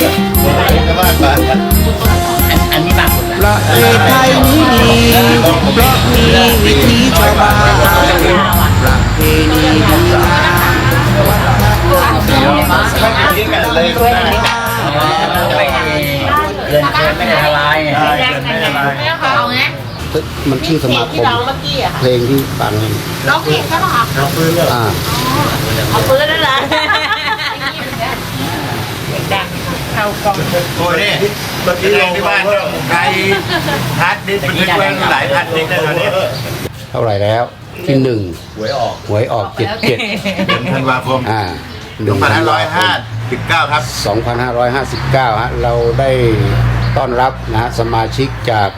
ก็ว่าไปอันนี้มากสุดปแล้วระเทศไทยนี้ดีเพราะมีวิถีชาวบ้านประเพณีดีงามวัฒนธรรมที่กันเลยไม่เกินเกินไม่ได้ทลายเอาไงมันชื่อสมาคที่มร้องเมื่อกี้อะเพลงที่ฟังกันร้องเพลงใช่ป่ะคะอ่าเอาปืนนั่นแหละดัง เข้ากล้องโอ้ยนี่เมื่อกี้ลงที่บ้านใครฮาร์ดดิสก์มันเป็นเรื่องหลายพันดิสก์ได้ตอนนี้เท่าไหร่แล้ว ที่หนึ่งหวยออกหวยออกเจ็ดเจ็ดเดือนธันวาคมอ่า2559ครับ2559ฮะเราได้ต้อนรับนะฮะสมาชิกจาก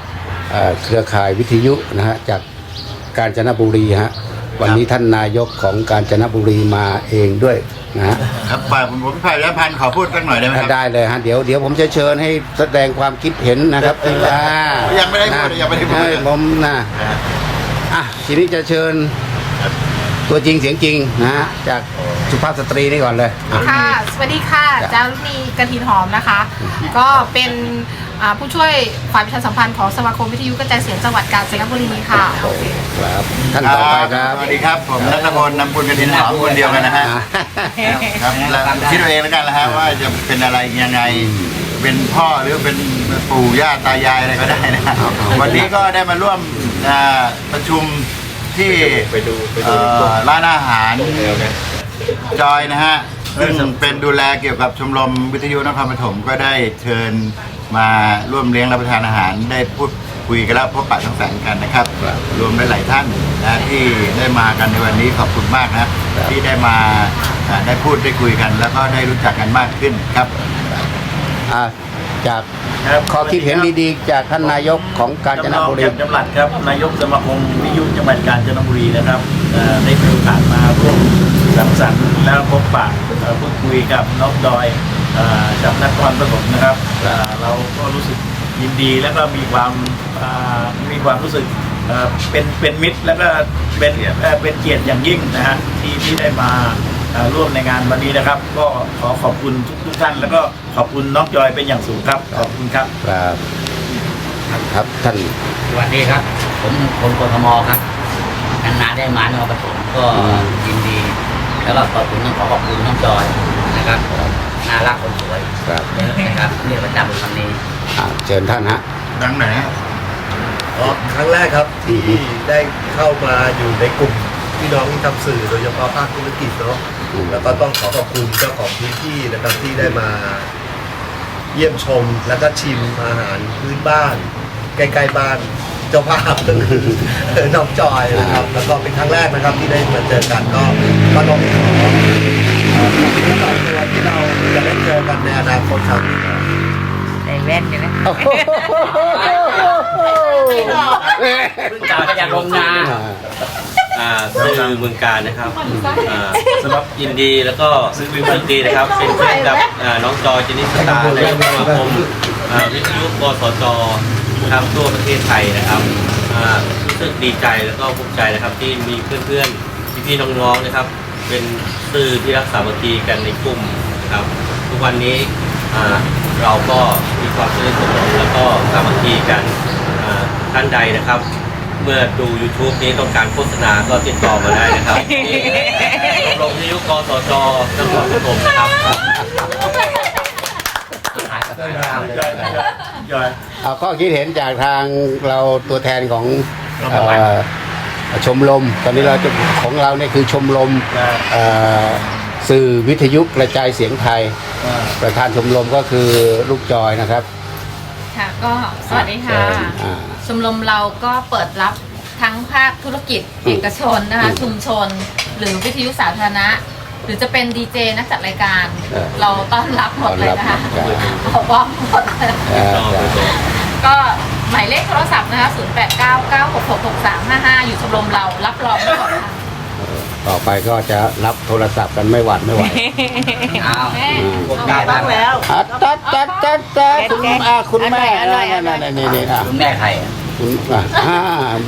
เอ่อเครือข่ายวิทยุนะฮะจากกาญจนบุรีฮะ วันนี้ท่านนายกของกาญจนบุรีมาเองด้วยนะฮะครับป่าผมผมฝ่ายและพันขอพูดสักหน่อยได้ไหมครับได้เลยฮะเดี๋ยวเดี๋ยวผมจะเชิญให้แสดงความคิดเห็นนะครับอ่ายังไม่ได้พูดนะยังไม่ได้พูดให้ผมนะอะทีนี้จะเชิญ ตัวจริงเสียงจริงนะฮะจากสุภาพสตรีนี่ก่อนเลยอะ ค่ะ สวัสดีค่ะจ้ะ จารุณีกระถินหอมนะคะ ก็เป็นอ่าผู้ช่วยฝ่ายประชาสัมพันธ์ของสมาคมวิทยุกระจายเสียงจังหวัดกาญจนบุรีค่ะ ครับท่านต่อไปครับสวัสดีครับผมนัทพลนำบุญกระดินหอมคนเดียวกันนะฮะครับแล้วคิดเอาเองแล้วกันนะฮะว่าจะเป็นอะไรยังไงเป็นพ่อหรือเป็นปู่ย่าตายายอะไรก็ได้นะวันนี้ก็ได้มาร่วมอ่าประชุม ที่เอ่อร้านอาหารจอยนะฮะซึ่งเป็นดูแลเกี่ยวกับชมรมวิทยุนครปฐมก็ได้เชิญมาร่วมเลี้ยงรับประทานอาหารได้พูดคุยกันแล้วพบปะสังสรรค์กันนะครับ รวมหลายๆท่านนะที่ได้มากันในวันนี้ขอบคุณมากนะครับที่ได้มาอ่าได้พูดได้คุยกัน แล้วก็ได้รู้จักกันมากขึ้นครับ อะ จากครับข้อคิดเห็นดีๆ จากท่านนายกของกาญจนบุรีจำลองแจ่มจำหลัดครับ นายกสมาคมวิทยุจังหวัดกาญจนบุรีนะครับเอ่อได้มีโอกาสมาร่วมสังสรรค์แล้วพบปะเอ่อพูดคุยกับน้องดอยเอ่อจากนครปฐมนะครับเอ่อเราก็รู้สึกยินดีแล้วก็มีความอ่ามีความรู้สึกเอ่อเป็นเป็นมิตรแล้วก็เป็นเอ่อเป็นเกียรติอย่างยิ่งนะฮะที่ที่ได้มาเอ่อ ร่วมในงานวันนี้นะครับ ก็ขอขอบคุณทุกทุกท่าน แล้วก็ขอบคุณน้องจอยเป็นอย่างสูงครับ ขอบคุณครับครับครับท่านสวัสดีครับ ผมคนกทมครับนานๆได้มานครปฐมก็ยินดี แล้วก็ขอบคุณต้องขอขอบคุณน้องจอยนะครับน่ารักคนสวยครับเยอะนะครับเรียกประจำคำนี้อะเชิญท่านฮะดังไหนฮะอ๋อครั้งแรกครับที่ได้เข้ามาอยู่ในกลุ่มพี่น้องที่ทำสื่อโดยเฉพาะภาคธุรกิจเนาะอืม แล้วก็ต้องขอขอบคุณเจ้าของพื้นที่นะครับที่ได้มาเยี่ยมชมแล้วก็ชิมอาหารพื้นบ้าน ใกล้ๆบ้านเจ้าภาพก็คือน้องจอยนะครับ แล้วก็เป็นครั้งแรกนะครับที่ได้มาเจอกันก็ก็ต้องขอเอ่อขอบคุณทั้งสองตัวที่เราจะได้เจอกันในอนาคตครับใส่แว่นกันนะเพิ่งกลับมาจากโรงงาน อ่าสื่อเมืองการนะครับอ่าสำหรับยินดีแล้วก็ซื้อวิวดนตรีนะครับ เป็นเพื่อนกับอ่าน้องจอยเจนิสตาร์ในสมาคมอ่าวิทยุกสจนะครับทั่วประเทศไทยนะครับอ่ารู้สึกดีใจแล้วก็ภูมิใจนะครับที่มีเพื่อนๆพี่ๆน้องๆนะครับ เป็นสื่อที่รักสามัคคีกันในกลุ่มนะครับ ทุกวันนี้อ่าเราก็มีความสนิทสนมแล้วก็สามัคคีกันอ่าท่านใดนะครับ เมื่อดู YouTube นี้ต้องการโฆษณาก็ติดต่อมาได้นะครับที่โรงวิทยุกสจนครปฐมนะครับเอาข้อคิดเห็นจากทางเราตัวแทนของเอ่อชมรมตอนนี้เราจะของเราเนี่ยคือชมรมเอ่อสื่อวิทยุกระจายเสียงไทย ประธานชมรมก็คือลูกจอยนะครับ ค่ะก็สวัสดีค่ะ อ่า ชมรมเราก็เปิดรับทั้งภาคธุรกิจเอกชนนะคะอืมชุมชน หรือวิทยุสาธารณะ หรือจะเป็นดีเจนักจัดรายการ เออเราต้อนรับหมดเลยนะคะต้อนรับหมด บอกว่าหมดเลย อ่าจ้ะก็หมายเลขโทรศัพท์นะคะ 0 8 9 9 6 6 6 3 5 5 อยู่ชมรมเรา รับรองไม่หมดค่ะ ต่อไปก็จะรับโทรศัพท์กันไม่หวัดไม่ไหวอ้าวแม่ผมได้บ้างแล้วอะจัดจัดจัดจัดคุณอะคุณแม่อร่อยอร่อยนี่นี่นี่อะคุณแม่ใครอะคุณอะอ่า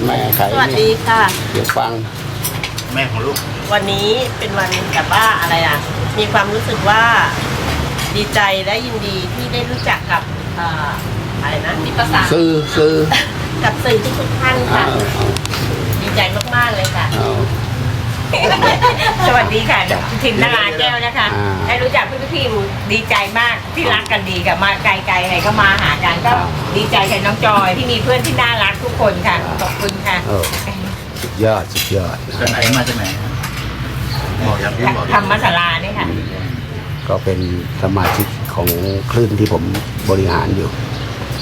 แม่ไข่สวัสดีค่ะ เดี๋ยวฟัง แม่ของลูก วันนี้เป็นวันแบบว่าอะไรอะ มีความรู้สึกว่าดีใจและยินดีที่ได้รู้จักกับเอ่ออะไรนะนิประสานซื้อซื้อกับสื่อทุกๆท่านเอาค่ะ ดีใจมากๆเลยค่ะเอา สวัสดีค่ะถิ่นนาราแก้วนะคะอ่าได้รู้จักพี่พิมดีใจมากที่รักกันดีกับมาไกลๆไหนก็มาหากันก็ดีใจกับน้องจอยที่มีเพื่อนที่น่ารักทุกคนค่ะขอบคุณค่ะเออ สุดยอดสุดยอด จากไหนมาจากไหนบอกอย่างที่บอกธรรมศาลาเนี่ยค่ะก็เป็นสมาชิกของคลื่นที่ผมบริหารอยู่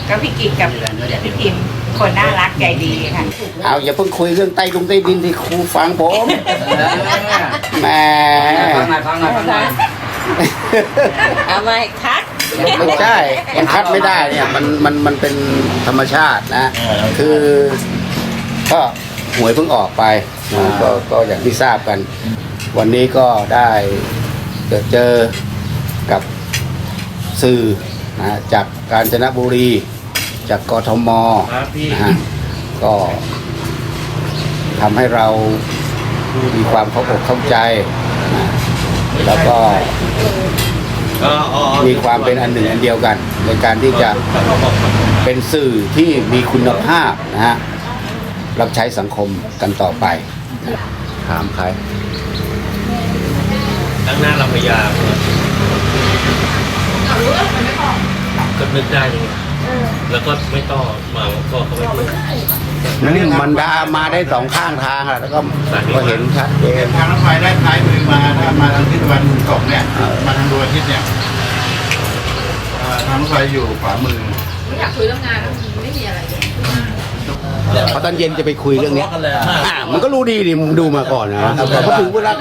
ก็พี่กิจกับพี่พิมคนน่ารักใจดีค่ะ เอาอย่าเพิ่งคุยเรื่องใต้ลุงใต้ดินที่ครูฟังผมแหมฟังหน่อยฟังหน่อยฟังหน่อยเอามาคัดไม่ใช่มันคัดไม่ได้เนี่ยมันมันมันเป็นธรรมชาตินะ คือ ก็หวยเพิ่งออกไปนะก็ก็อย่างที่ทราบกัน วันนี้ก็ได้เจอเจอกับสื่อนะจากกาญจนบุรี จากกทมครับพี่นะฮะก็ทำให้เรามีความเข้าอกเข้าใจนะแล้วก็อ๋ออ๋อมีความเป็นอันหนึ่งอันเดียวกัน ในการที่จะเป็นสื่อที่มีคุณภาพนะฮะรับใช้สังคมกันต่อไปนะถามใครตั้งหน้าเราพยายามก็นึกได้เลย แล้วก็ไม่ต้องมาก็เขาไม่พูดมันดามาได้สองข้างทางอะแล้วก็ก็เห็นชัดเจนทางรถไฟได้ท้ายมือมาถ้ามาทางทิศตะวันตกเนี่ยมาทางดวงอาทิตย์เนี่ยเอ่อทางรถไฟอยู่ขวามือไม่อยากคุยเรื่องงานแล้วมันไม่มีอะไรเลย เพราะตอนเย็นจะไปคุยเรื่องเนี้ยอะมันก็รู้ดีดิมึงดูมาก่อนนะพอถึงเวลา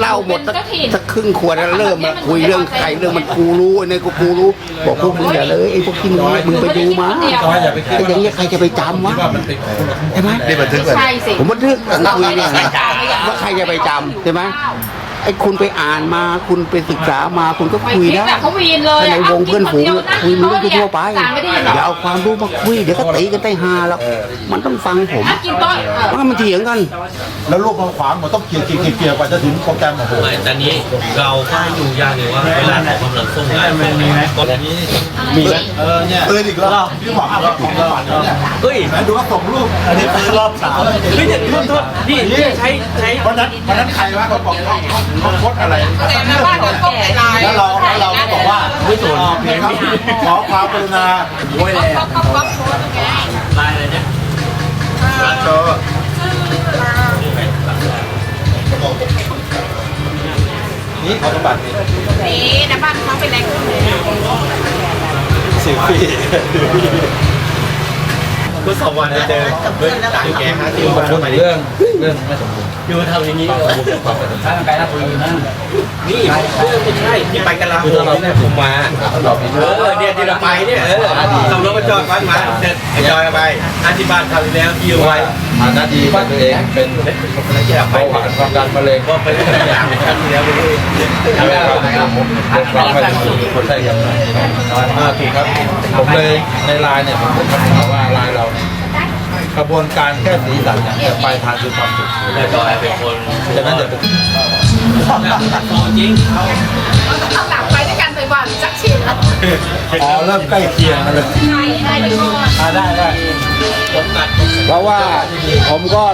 เล่าหมดสักสักครึ่งขวดแล้วเริ่มมาคุยเรื่องใครเรื่องมันกูรู้ไอ้นี่ก็กูรู้ บอกพวกมึงอย่าเลยไอ้พวกที่มึงมึงไปดูมาไอ้อย่างเงี้ยใครจะไปจำวะใช่ไหมนี่บันทึกไว้ใช่สิผมบันทึกผมคุยเนี่ยนะว่าใครจะไปจำใช่ไหม ไอ้คุณไปอ่านมาคุณไปศึกษามาคุณก็คุยได้เขาวีนเลยถ้าในวงเพื่อนฝูงคุยมันก็ทั่วไปจานไม่ได้ยินหรอย่าอเอาความรู้มาคุยเดี๋ยวก็ตีกันใต้ฮาแล้วมันต้องฟังผมอะกินโต๊ะเออว่ามันเถียงกัน แล้วรูปมันขวางมันต้องเกี่ยวเกี่ยวเกี่ยวเกี่ยวกว่าจะถึงโปรแกรมโอ้โหไม่แต่นี้เราก็ให้ดูยากเลยว่าเวลาขอกำลังส่งงานส่งงานตอนนี้มีไหมเออเนี่ยเอออีกแล้วพี่บอกเราของเราเนี่ยเฮ้ยไหนดูว่าส่งรูปอันนี้คือรอบสามเฮ้ยเดี๋ยวโทษโทษพี่ใช้ใช้วันนั้นวันนั้นใครวะเขาบอกเขาโพสอะไรแต่ในบ้านเดี๋ยวก้มในไลน์แล้วเราแล้วเราก็บอกว่าไม่สนเพียงครับขอความกรุณาโว้ยเลยเขาเขาเขาโพสต์ไลายอะไรเนี่ยก็นี่เขาต้องบัตรนี่ในบ้านเขาเป็นแรงสิบปีเมื่อสองวันเจอเฮ้ยดูแกฮะที่มาเรื่องเรื่องไม่สมบูรณ์ อยู่ทำอย่างนี้ถ้ามันไปรับปืนนะนี่เรื่องไม่ใช่ที่ไปกันลาคือเราเนี่ยผมมาเออเนี่ยที่เราไปเนี่ยเออขับรถมาจอดบ้านมาเดินจอยไปอาที่บ้านทำแล้วที่ไว้ฐานะดีบ้านตัวเองเป็นเบาหวานความดันมะเร็งก็ไปเรื่องอย่างครั้งที่แล้วไปด้วยทำให้เรานะครับผมเป็นความเป็นคนได้ยังไงอ่าถูกครับผมเลยในไลน์เนี่ยผมจะทำข่าวว่าไลน์เรา กระบวนการแค่สีสันเนี่ยแต่ปลายทางคือความสุขแต่จอยเป็นคนฉะนั้นอย่าไปจริงเอาหลังไปด้วยกันบ่อยๆจักชินแล้วอ๋อเริ่มใกล้เคียงกันเลยได้เลยก่อนได้ได้ เพราะว่าผมก็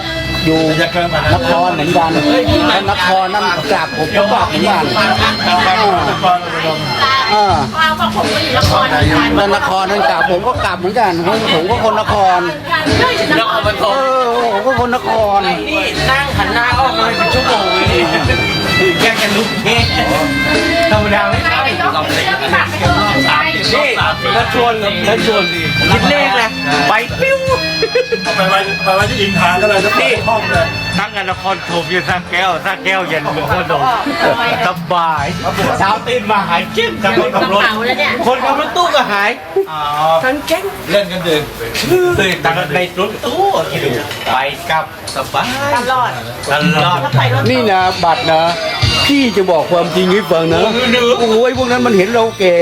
อยู่จะเกินมานนครเหมือนกันแล้วนครนั่นกราบผมก็บอกเหมือนกันเออเอาเพราะผมก็อยู่นครเหมือนกันแล้วนครนั่นกราบผมก็กราบเหมือนกันผมผมก็คนนครนครปฐเอมอผมก็คนนครนี่นั่งหันหน้าออกมาเป็นชั่วโมงเลย แกกันลุกแค่ธรรมดาไม่ใครได้ไปยกเรื่องไม่บัตรไม่ต้องใช้นี่แล้วชวนแล้วชวนคิดเลขนะไปปิ้วเอาไปไว้ไปไว้ที่อินทานก็เลยจะเปิดห้องเลย ตั้งงานละครโทมอยู่สร้างแก้วสร้างแก้วเย็นเมืองโคตรดงสบายเช้าตื่นมาหายเจ๊งจากคนขับรถเป๋าแล้วเนี่ยคนขับรถตู้ก็หายทั้งแก๊งเล่นกันดึกเลยตั้งในรถตู้คิดดูไปกลับสบายตลอดตลอดถ้าไปรถนี่นะบัตรนะพี่จะบอกความจริงให้ฟังนะโอ้ยพวกนั้นมันเห็นเราแก่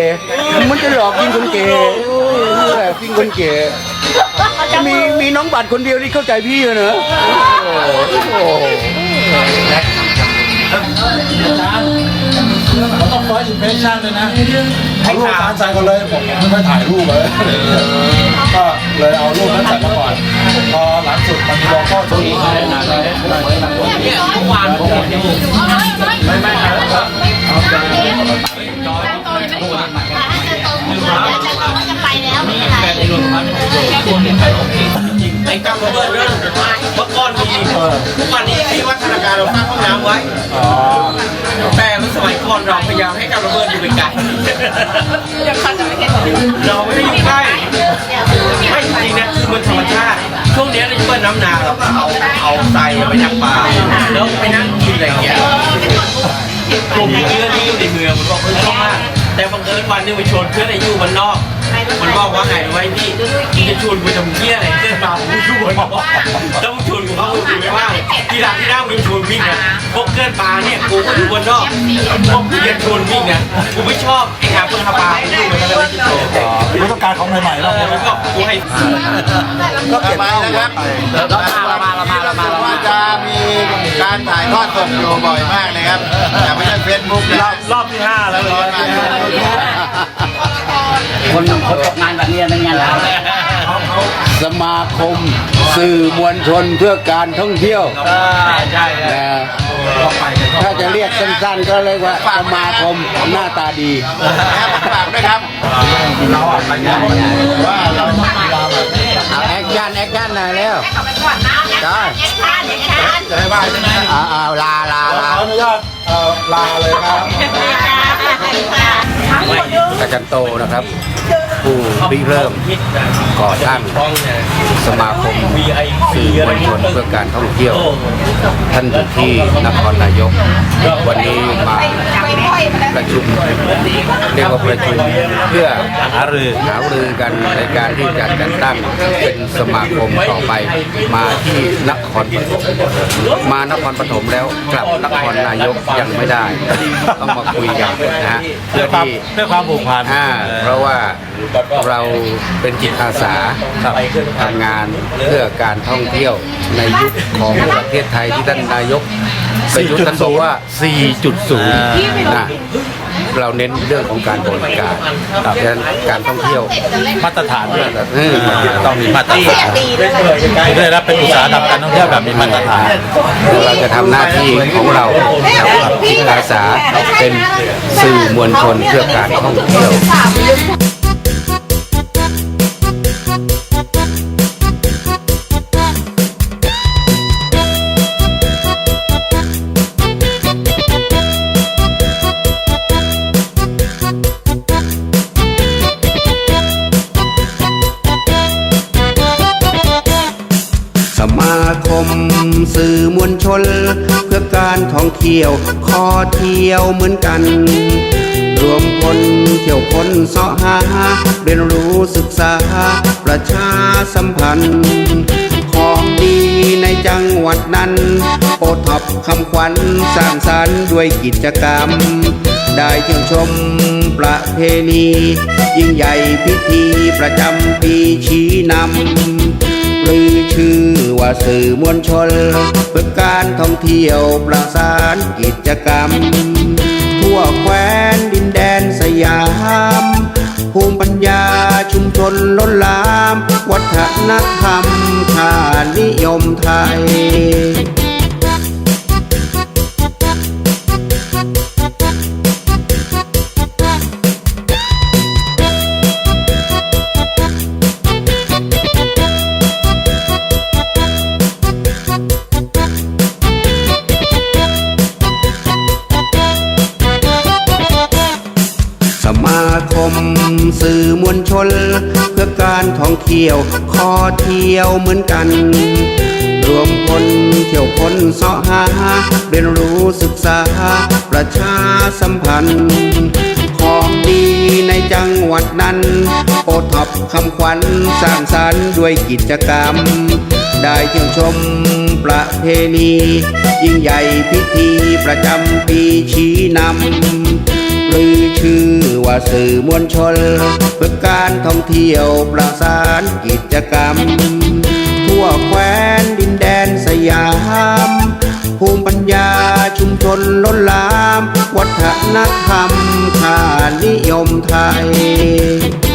มันจะหลอกกินคนแก่โอ้ยนี่แหละกินคนแก่ มีมีน้องบัตรคนเดียวที่เข้าใจพี่อะนะโอ้โหมันต้องร้อยอิมเพรสชั่นเลยนะเอารูปการใส่ก่อนเลยผมไม่ค่อยถ่ายรูปเลยก็เลยเอารูปนั้นใส่มาก่อน พอหลังสุดมันมีโลโก้ตัวนี้เนี่ยเมื่อวานผมเห็นอยู่ไม่ไม่ครับนี่แฟนในรวมพัน คนในไทยของจริงไอ้กำระเบิดเรื่องเมื่อก่อนมีทุกวันนี้ที่วัฒนาการเราตั้งห้องน้ำไว้แต่เมื่อสมัยก่อนเราพยายามให้กำระเบิดอยู่ไกลๆเดี๋ยวเขาจะไม่เห็นเราไม่ได้อยู่ใกล้ไม่จริงนะคือมันธรรมชาติช่วงนี้เราจะเปิดน้ำนาเราก็เอาเอาใส่ไปทางป่าแล้วไปนั่งกินอะไรอย่างเงี้ยกลุ่มเพื่อนที่อยู่ในเมืองมันบอกเออชอบมากแต่บังเอิญวันนึงไปชวนเพื่อนอายุมันนอกมันบอกว่าไงรู้ไหมพี่มึงจะชวนกูทำเหี้ยอะไรเกิดมาผมไม่ชวนถ้ามึงชวนกูเข้ามึงไม่ว่าที่หลังที่หน้ามึงชวนวิ่งนะพวกเกิดปลาเนี่ยกูก็อยู่บนนอกพวกกูจะชวนวิ่งนะกูไม่ชอบไอ้หาคนทำปลากูอยู่บนนั้นไม่ชอบไม่ต้องการของใหม่ๆเอแล้วอมันก็กูให้ก็เก็บไว้นะครับเรามาเรามาเรามาเรามาว่าจะมีการถ่ายทอดสดอยู่บ่อยมากนะครับแต่ไม่ใช่เฟซบุ๊กนะครับรอบที่ห้าแล้วเลย คนคนตกงานแบบนี้เป็นไงล่ะสมาคมสื่อมวลชนเพื่อการท่องเที่ยวใช่นะถ้าจะเรียกสั้นๆก็เรียกว่าสมาคมหน้าตาดีนะครับฝากด้วยครับเราอะไปยังว่าเราเอาแอคชั่นแอคชั่นหน่อยเร็วให้เขาไปก่อนนะได้เอ็กซ์ทานเอ็กซ์ทานจะได้บ้านใช่ไหมเอาเอาลาลาขอลาอนุญาตเอ่อลาเลยครับอา จารย์โตนะครับ ผู้ริเริ่มก่อตั้งสมาคมสื่อมวลชนเพื่อการท่องเที่ยว ท่านอยู่ที่นครนายก วันนี้มา ประชุมเรียกว่าประชุมเพื่อหารือหารือกันในการที่จะจัดตั้งเป็นสมาคมต่อไป มาที่นครปฐมมานครปฐมแล้วกลับนครนายกยังไม่ได้ ต้องมาคุยกันนะฮะเพื่อที่เพื่อความผูกพันอ่าเพราะว่าเราเป็นจิตอาสาทำงานเพื่อการท่องเที่ยวในยุคของประเทศไทยที่ท่านนายก ประยุทธ์ท่านบอกว่า 4.0 นะ เราเน้นเรื่องของการบริการดังนั้นการท่องเที่ยว มาตรฐานด้วยเออต้องมีมาตรฐานได้รับเป็นอุตสาหกรรมการท่องเที่ยวแบบมีมาตรฐาน เราจะทำหน้าที่ของเรากับจิตอาสาเป็นสื่อมวลชนเพื่อการท่องเที่ยว ส สื่อมวลชน เพื่อการท่องเที่ยว ขอเที่ยวเหมือนกัน รวมพลเที่ยวคนเสาะหา เรียนรู้ศึกษา ประชาสัมพันธ์ ของดีในจังหวัดนั้น โอท็อปคำขวัญสร้างสรรค์ด้วยกิจกรรม ได้เที่ยวชมประเพณี ยิ่งใหญ่พิธีประจำปีชี้นำ หรือชื่อว่าสื่อมวลชนเพื่อการท่องเที่ยวประสานกิจกรรม ทั่วแคว้นดินแดนสยามภูมิปัญญาชุมชนล้นลาม วัฒนธรรมชานิยมไทย สื่อมวลชน เพื่อการท่องเที่ยวขอเที่ยวเหมือนกัน รวมพลเที่ยวคนเสาะหา เรียนรู้ศึกษา ประชาสัมพันธ์ ของดีในจังหวัดนั้น โอท็อปคำขวัญสร้างสรรค์ด้วยกิจกรรม ได้เที่ยวชมประเพณี ยิ่งใหญ่พิธีประจำปีชี้นำ ชื่อว่าสื่อมวลชนเพื่อการท่องเที่ยวประสานกิจกรรม ทั่วแคว้นดินแดนสยาม ภูมิปัญญาชุมชนล้นลาม วัฒนธรรมค่านิยมไทย